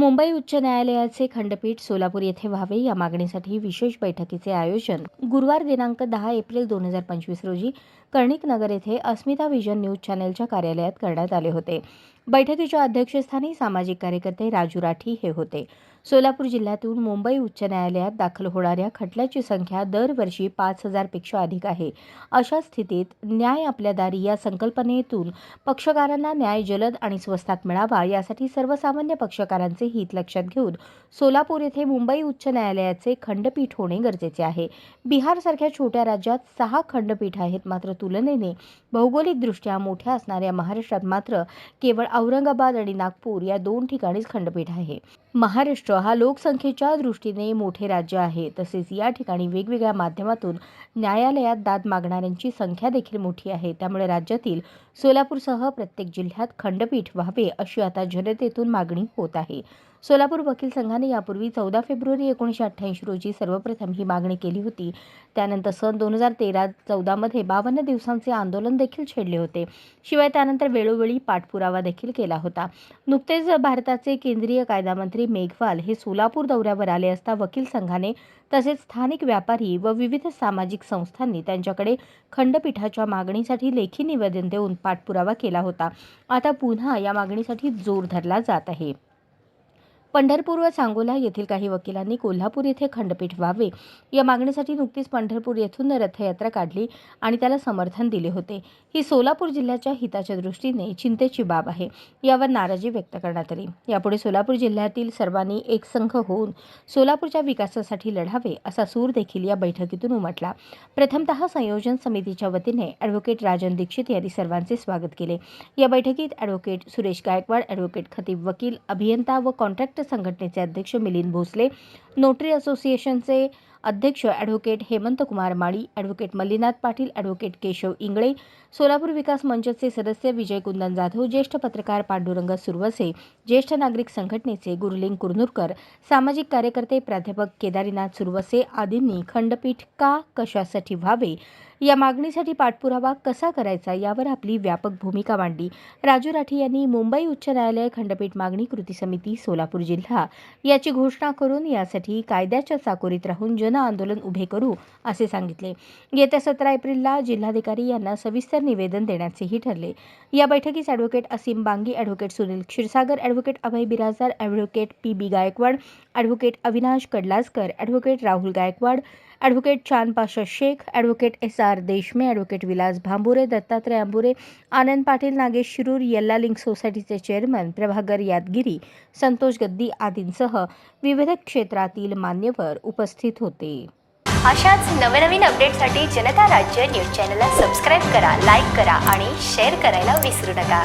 मुंबई उच्च न्यायालयाचे खंडपीठ सोलापूर येथे व्हावे या मागणीसाठी विशेष बैठकीचे आयोजन गुरुवार दिनांक दहा एप्रिल दोन हजार पंचवीस रोजी कर्णिक नगर येथे अस्मिता विजन न्यूज चॅनेलच्या कार्यालयात करण्यात आले होते. बैठकीच्या अध्यक्षस्थानी सामाजिक कार्यकर्ते राजू राठी हे होते. सोलापूर जिल्ह्यातून मुंबई उच्च न्यायालयात दाखल होणाऱ्या खटल्याची संख्या दरवर्षी पाच हजारपेक्षा अधिक आहे. अशा स्थितीत न्याय आपल्या दारी या संकल्पनेतून पक्षकारांना न्याय जलद आणि स्वस्तात मिळावा यासाठी सर्वसामान्य पक्षकारांचे हित लक्षात घेऊन सोलापूर येथे मुंबई उच्च न्यायालयाचे खंडपीठ होणे गरजेचे आहे. बिहारसारख्या छोट्या राज्यात सहा खंडपीठ आहेत मात्र तुलनेने भौगोलिकदृष्ट्या मोठ्या असणाऱ्या महाराष्ट्रात मात्र केवळ औरंगाबाद आणि नागपूर या दोन ठिकाणीच खंडपीठ आहे. महाराष्ट्र हा लोकसंख्येच्या दृष्टीने मोठे राज्य आहे. तसेच या ठिकाणी वेगवेगळ्या माध्यमातून न्यायालयात दाद मागणाऱ्यांची संख्या देखील मोठी आहे. त्यामुळे राज्यातील सोलापूरसह प्रत्येक जिल्ह्यात खंडपीठ व्हावे अशी आता जनतेतून मागणी होत आहे. सोलापूर वकील संघाने यापूर्वी चौदा फेब्रुवारी एकोणीसशे अठ्ठ्याऐंशी रोजी सर्वप्रथम ही मागणी केली होती. त्यानंतर सन दोन हजार तेरा चौदामध्ये बावन्न दिवसांचे आंदोलन देखील छेडले होते. शिवाय त्यानंतर वेळोवेळी पाठपुरावा देखील केला होता. नुकतेच भारताचे केंद्रीय कायदा मंत्री मेघवाल हे सोलापूर दौऱ्यावर आले असता वकील संघाने तसेच स्थानिक व्यापारी व विविध सामाजिक संस्थांनी त्यांच्याकडे खंडपीठाच्या मागणीसाठी लेखी निवेदन देऊन पाठपुरावा केला होता. आता पुन्हा या मागणीसाठी जोर धरला जात आहे. पंढरपूर व सांगोला येथील काही वकिलांनी कोल्हापूर येथे खंडपीठ व्हावे. या मागणीसाठी नुकतीच पंढरपूर येथून रथयात्रा काढली आणि त्याला समर्थन दिले होते. ही सोलापूर जिल्ह्याच्या हिताच्या दृष्टीने चिंतेची बाब आहे यावर नाराजी व्यक्त करण्यात आली. यापुढे सोलापूर जिल्ह्यातील सर्वांनी एकसंघ होऊन सोलापूरच्या विकासासाठी लढावे असा सूर देखील या बैठकीतून उमटला. प्रथमतः संयोजन समितीच्या वतीने ॲडव्होकेट राजन दीक्षित यांनी सर्वांचे स्वागत केले. या बैठकीत ॲडव्होकेट सुरेश गायकवाड ॲडव्होकेट खतीब वकील अभियंता व कॉन्ट्रॅक्टर संघटनेचे अध्यक्ष मिलिंद भोसले नोटरी असोसिएशनचे अध्यक्ष advocate Hemant Kumar Mali advocate Mallinath Patil advocate Keshav Ingale Solapur विकास मंचचे सदस्य विजय कुंदन जाधव ज्येष्ठ पत्रकार पांडुरंग सुरवसे ज्येष्ठ नागरिक संघटनेचे गुरुलिंग कुरनूरकर सामाजिक कार्यकर्ते प्राध्यापक केदारीनाथ सुरवसे आदींनी खंडपीठ का कशासाठी व्हावे? या मागणीसाठी पाठपुरावा कसा करायचा? यावर आपली व्यापक भूमिका मांडली. राजू राठी यांनी मुंबई उच्च न्यायालय खंडपीठ मागणी कृती समिती सोलापूर जिल्हा. याची घोषणा करून यासाठी कायद्याच्या चाकोरीत राहून जन आंदोलन उभे करू असे सांगितले. येत्या सतरा एप्रिलला जिल्हाधिकारी यांना सविस्तर निवेदन देण्याचेही ठरले. या बैठकीस advocate Asim Bangi advocate Sunil Kshirsagar advocate Abhay Birajdar advocate P B Gaikwad advocate Avinash Kadlaskar advocate Rahul Gaikwad advocate Chan Pasha Shaikh advocate S R Deshme advocate Vilas Bhambure Dattatray Ambure Anand Patil Nagesh Shirur Yella link सोसायटीचे chairman Prabhakar Yadgiri Santosh Gaddi आदींसह विविध क्षेत्रातील मान्यवर उपस्थित होते. अशाच नवनवीन अपडेटसाठी जनता राज्य न्यूज चॅनलला सबस्क्राईब करा लाईक करा आणि शेअर करायला विसरू नका.